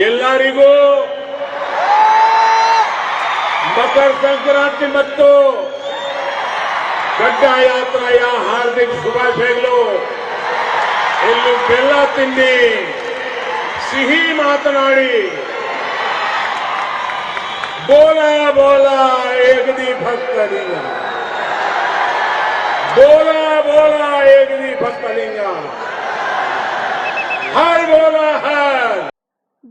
ಎಲ್ಲರಿಗೂ ಮಕರ ಸಂಕ್ರಾಂತಿ ಮತ್ತು ಗಡ್ಡ ಯಾತ್ರೆಯ ಹಾರ್ದಿಕ ಶುಭಾಶಯಗಳು ಇಲ್ಲಿ ಬೆಲ್ಲ ತಿನ್ನಿ ಸಿಹಿ ಮಾತನಾಡಿ ಬೋಲ ಬೋಲ ಏಗದಿ ಭಕ್ತಲಿಂಗ ಬೋಲ ಬೋಲ ಏಗದಿ ಭಕ್ತಲಿಂಗ ಹಾಯ್ ಬೋಲ ಹಾಯ್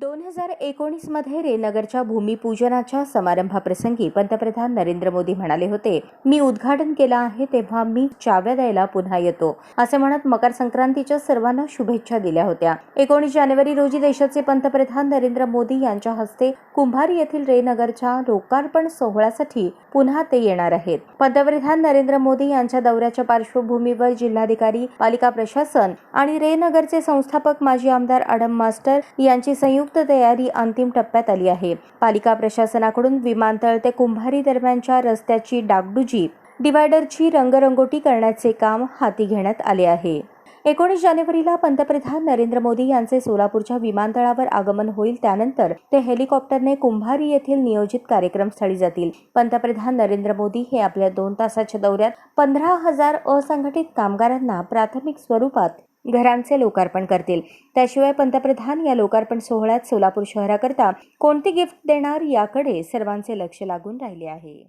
दोन हजार एकोणीसमध्ये रेनगरच्या भूमिपूजनाच्या समारंभाप्रसंगी पंतप्रधान नरेंद्र मोदी म्हणाले होते मी उद्घाटन केलं आहे तेव्हा मी चाव्या द्यायला पुन्हा येतो असे म्हणत मकर संक्रांतीच्या सर्वांना शुभेच्छा दिल्या होत्या. एकोणीस जानेवारी रोजी देशाचे पंतप्रधान नरेंद्र मोदी यांच्या हस्ते कुंभार येथील रेनगरच्या लोकार्पण सोहळ्यासाठी पुन्हा ते येणार आहेत. पंतप्रधान नरेंद्र मोदी यांच्या दौऱ्याच्या पार्श्वभूमीवर जिल्हाधिकारी पालिका प्रशासन आणि रेनगरचे संस्थापक माजी आमदार आडम मास्टर यांची संयुक्त तयारी अंतिम टप्प्यात आली आहे. पालिका प्रशासनाकडून विमानतळ ते कुंभारी दरम्यानच्या रस्त्याची डागडुजी डिवायडरची रंगरंगोटी करण्याचे काम हाती घेण्यात आले आहे. एकोणीस जानेवारीला पंतप्रधान नरेंद्र मोदी यांचे सोलापूरच्या विमानतळावर आगमन होईल त्यानंतर ते हेलिकॉप्टरने कुंभारी येथील नियोजित कार्यक्रमस्थळी जातील. पंतप्रधान नरेंद्र मोदी हे आपल्या दोन तासाच्या दौऱ्यात पंधरा हजार असंघटित कामगारांना प्राथमिक स्वरूपात घरांचे लोकार्पण करतील. त्याशिवाय पंतप्रधान या लोकार्पण सोहळ्यात सोलापूर शहराकरता कोणती गिफ्ट देणार याकडे सर्वांचे लक्ष लागून राहिले आहे.